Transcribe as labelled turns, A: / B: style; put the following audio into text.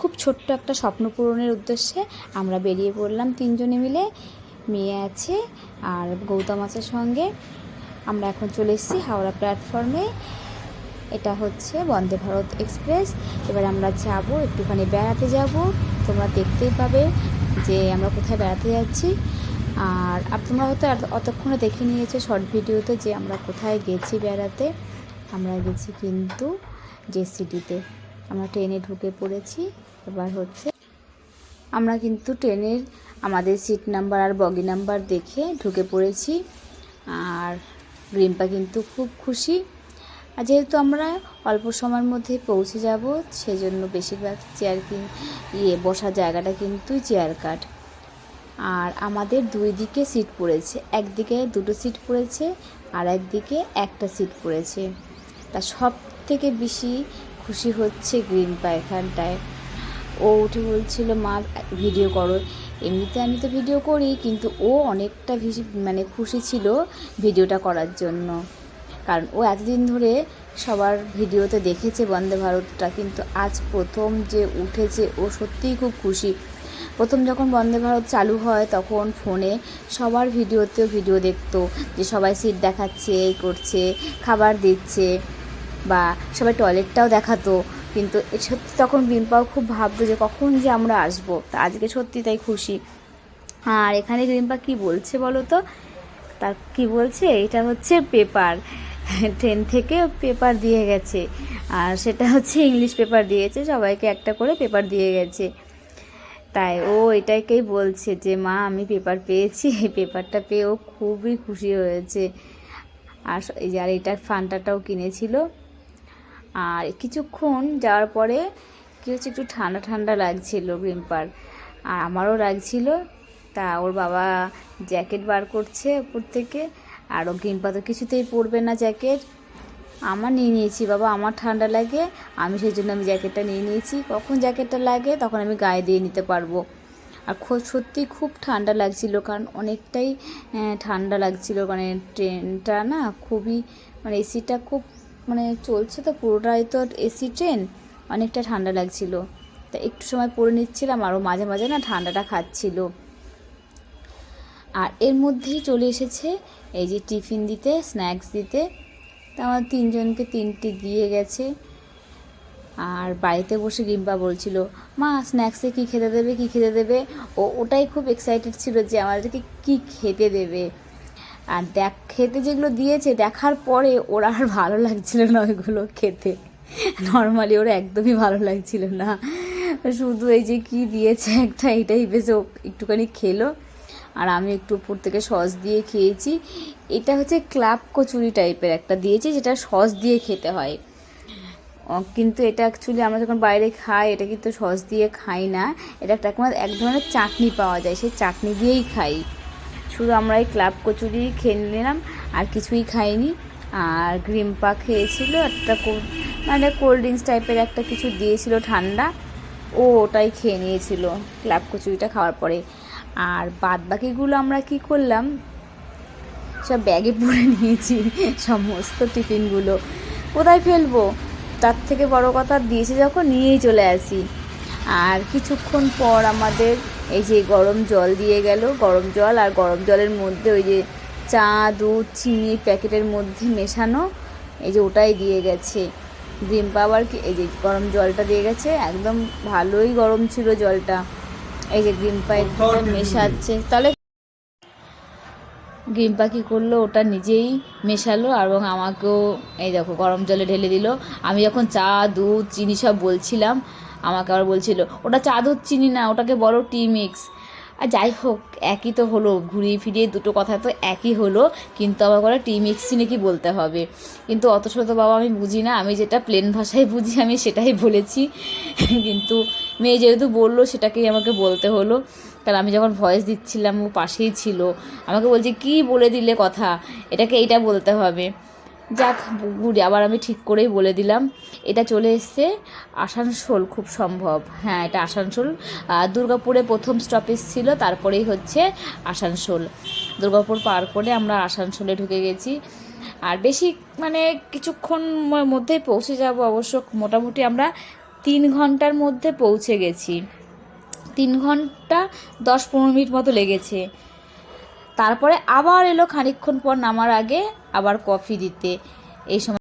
A: খুব ছোট্ট একটা স্বপ্ন পূরণের উদ্দেশ্যে আমরা বেরিয়ে পড়লাম তিনজনে মিলে। মেয়ে আছে আর গৌতম আছে সঙ্গে। আমরা এখন চলে এসেছি হাওড়া প্ল্যাটফর্মে এটা হচ্ছে বন্দে ভারত এক্সপ্রেস এবার আমরা যাব, একটুখানি বেড়াতে যাব। তোমরা দেখতেই পাবে যে আমরা কোথায় বেড়াতে যাচ্ছি। আর তোমরা হয়তো অতক্ষণে দেখে নিয়েছো শর্ট ভিডিওতে যে আমরা কোথায় গেছি বেড়াতে। আমরা গেছি কিন্তু যে সিটিতে আমরা ট্রেনে ঢুকে পড়েছি। এবার হচ্ছে আমরা কিন্তু ট্রেনের আমাদের সিট নাম্বার আর বগি নাম্বার দেখে ঢুকে পড়েছি। আর রিম্পা কিন্তু খুব খুশি। আর যেহেতু আমরা অল্প সময়ের মধ্যে পৌঁছে যাব, সেজন্য বেশিরভাগ চেয়ার কি ইয়ে বসার জায়গাটা কিন্তু চেয়ার কাট আর আমাদের দুই দিকে সিট পড়েছে। একদিকে দুটো সিট পড়েছে, আর একদিকে একটা সিট পড়েছে। তা সব থেকে বেশি খুশি হচ্ছে গ্রিম্পা এখানটায় ও উঠে বলছিল, মা ভিডিও করো। এমনিতে আমি তো ভিডিও করি, কিন্তু ও অনেকটা মানে খুশি ছিল ভিডিওটা করার জন্য। কারণ ও এতদিন ধরে সবার ভিডিওতে দেখেছে বন্দে ভারতটা, কিন্তু আজ প্রথম যে উঠেছে, ও সত্যিই খুব খুশি। প্রথম যখন বন্দে ভারত চালু হয়, তখন ফোনে সবার ভিডিওতেও ভিডিও দেখতো যে সবাই সিট দেখাচ্ছে, এই করছে, খাবার দিচ্ছে। বা সবাই টয়লেটটাও দেখাতো। কিন্তু সত্যি তখন রিম্পাও খুব ভাবতো যে কখন যে আমরা আসব। তা আজকে সত্যি তাই খুশি। আর এখানে রিম্পা কি বলছে বলো তো? তার কি বলছে? এটা হচ্ছে পেপার। ট্রেন থেকে পেপার দিয়ে গেছে। আর সেটা হচ্ছে ইংলিশ পেপার দিয়েছে। সবাইকে একটা করে পেপার দিয়ে গেছে। তাই ও এটাকেই বলছে যে, মা, আমি পেপার পেয়েছি। এই পেপারটা পেয়ে ও খুবই খুশি হয়েছে। আর এই যে, আর এটার কিনেছিল। আর কিছুক্ষণ যাওয়ার পরে কী হচ্ছে, একটু ঠান্ডা ঠান্ডা লাগছিল রিম্পার আর আমারও লাগছিল, তা ওর বাবা জ্যাকেট বার করছে উপর থেকে, আর ও রিম্পা তো কিছুতেই পরবে না জ্যাকেট। আমার নিয়ে নিয়েছি, বাবা আমার ঠান্ডা লাগে, আমি সেই জন্য আমি জ্যাকেটটা নিয়ে নিয়েছি। কখন জ্যাকেটটা লাগে, তখন আমি গায়ে দিয়ে নিতে পারব। আর খুব সত্যি খুব ঠান্ডা লাগছিল, কারণ অনেকটাই ঠান্ডা লাগছিল মানে ট্রেনটা না খুবই মানে এসিটা খুব মানে চলছে তো, পুরোটাই তো এসি ট্রেন, অনেকটা ঠান্ডা লাগছিল। তা একটু সময় পরে নিচ্ছিলাম আরও মাঝে মাঝে না ঠান্ডাটা খাচ্ছিল। আর এর মধ্যেই চলে এসেছে, এই যে টিফিন দিতে, স্ন্যাক্স দিতে। তা আমার তিনজনকে তিনটে দিয়ে গেছে। আর বাড়িতে বসে রিম্পা বলছিল, মা, স্ন্যাক্সে কী খেতে দেবে, কী খেতে দেবে? ও ওটাই খুব এক্সাইটেড ছিল যে আমাদেরকে কী খেতে দেবে। আর দেখ, খেতে যেগুলো দিয়েছে, দেখার পরে ওরা আর ভালো লাগছিল না ওইগুলো খেতে। নর্মালি ওরা একদমই ভালো লাগছিল না। শুধু এই যে কি দিয়েছে একটা, এটাই বেশ একটুখানি খেলো। আর আমি একটু উপর থেকে সস দিয়ে খেয়েছি। এটা হচ্ছে ক্লাব কচুরি টাইপের একটা দিয়েছে, যেটা সস দিয়ে খেতে হয়। কিন্তু এটা অ্যাকচুয়ালি আমরা যখন বাইরে খাই, এটা কিন্তু সস দিয়ে খাই না। এটা একটা এক ধরনের চাটনি পাওয়া যায়, সেই চাটনি দিয়েই খাই। আমরা এই ক্লাব কচুরি খেয়ে নিলাম, আর কিছুই খাইনি। আর গ্রিম পা খেয়েছিল, একটা মানে কোল্ড ড্রিঙ্কস টাইপের একটা কিছু দিয়েছিল ঠান্ডা। ও ওটাই খেয়ে নিয়েছিল ক্লাব কচুরিটা খাওয়ার পরে। আর বাদ বাকিগুলো আমরা কি করলাম? সব ব্যাগে পরে নিয়েছি সমস্ত টিফিনগুলো। কোথায় ফেলব? তার থেকে বড় কথা দিয়েছে যখন নিয়েই চলে আসি। আর কিছুক্ষণ পর আমাদের এই যে গরম জল দিয়ে গেল গরম জল আর গরম জলের মধ্যে ওই যে চা দুধ চিনি প্যাকেটের মধ্যে মেশানো এই যে ওটাই দিয়ে গেছে। ডিম পাওয়ার কি এই যে গরম জলটা দিয়ে গেছে একদম ভালোই গরম ছিল জলটা। এই যে গ্রিন পাইপ মেশাচ্ছে। তাহলে গ্রিম্পা কী করল ওটা নিজেই মেশালো এবং আমাকেও এই দেখো গরম জলে ঢেলে দিল। আমি যখন চা দুধ চিনি সব বলছিলাম আমাকে আবার বলছিল, ওটা চাদর চিনি না, ওটাকে বলো টি মিক্স আর যাই হোক, একই তো হলো, ঘুরিয়ে ফিরিয়ে দুটো কথা তো একই হলো, কিন্তু আবার করে টি মিক্সই নাকি বলতে হবে। কিন্তু অত শত বাবা আমি বুঝি না, আমি যেটা প্লেন ভাষায় বুঝি আমি সেটাই বলেছি। কিন্তু মেয়ে যেহেতু বলল, সেটাকেই আমাকে বলতে হলো। কারণ আমি যখন ভয়েস দিচ্ছিলাম, ও পাশেই ছিল। আমাকে বলছে, কি বলে দিলে কথা? এটাকে এইটা বলতে হবে। যাক গুড়ি আবার আমি ঠিক করেই বলে দিলাম। এটা চলে এসছে আসানসোল, খুব সম্ভব। হ্যাঁ এটা আসানসোল। দুর্গাপুরে প্রথম স্টপেজ ছিল, তারপরেই হচ্ছে আসানসোল। দুর্গাপুর পার করে আমরা আসানসোলে ঢুকে গেছি। আর বেশি মানে কিছুক্ষণ মধ্যেই পৌঁছে যাব অবশ্য। মোটামুটি আমরা তিন ঘণ্টার মধ্যে পৌঁছে গেছি। তিন ঘণ্টা দশ পনেরো মিনিট মতো লেগেছে। তারপরে আবার এলো খানিক্ষণ পর নামার আগে আবার কফি দিতে। এই সময়